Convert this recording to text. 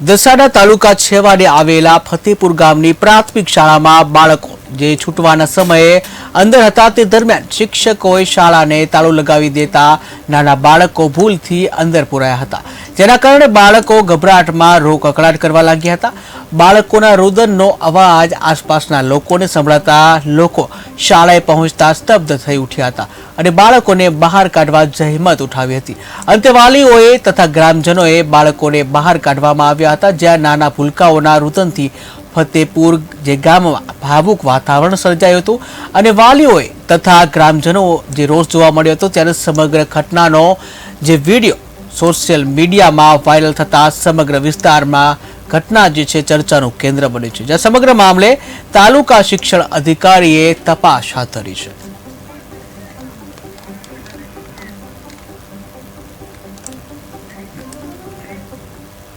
દસાડા તાલુકા છેવાડે આવેલા ફતેપુર ગામની પ્રાથમિક શાળામાં બાળકો જે છૂટવાના સમયે અંદર હતા તે દરમિયાન શિક્ષકોએ શાળાને તાળું લગાવી દેતા નાના બાળકો ભૂલથી અંદર પુરાયા હતા. જેના કારણે બાળકો ગભરાટમાં રો કકડાટ કરવા લાગ્યા હતા. બાળકોના રુદનનો અવાજ આસપાસના લોકોને સંભળાતા લોકો શાળાએ પહોંચતા સ્તબ્ધ થઈ ઉઠ્યા હતા અને બાળકોને બહાર કાઢવા જહેમત ઉઠાવી હતી. અંતે વાલીઓએ તથા ગ્રામજનોએ બાળકોને બહાર કાઢવામાં આવ્યા હતા, જ્યાં નાના ભૂલકાઓના રુદનથી ફતેપુર જે ગામમાં ભાવુક વાતાવરણ સર્જાયું હતું અને વાલીઓએ તથા ગ્રામજનો જે રોષ જોવા મળ્યો હતો ત્યારે સમગ્ર ઘટનાનો જે વીડિયો સોશિયલ મીડિયામાં વાયરલ થતા સમગ્ર વિસ્તારમાં ઘટના જે છે ચર્ચાનું કેન્દ્ર બન્યું છે. જ્યાં સમગ્ર મામલે તાલુકા શિક્ષણ અધિકારીએ તપાસ હાથ ધરી છે.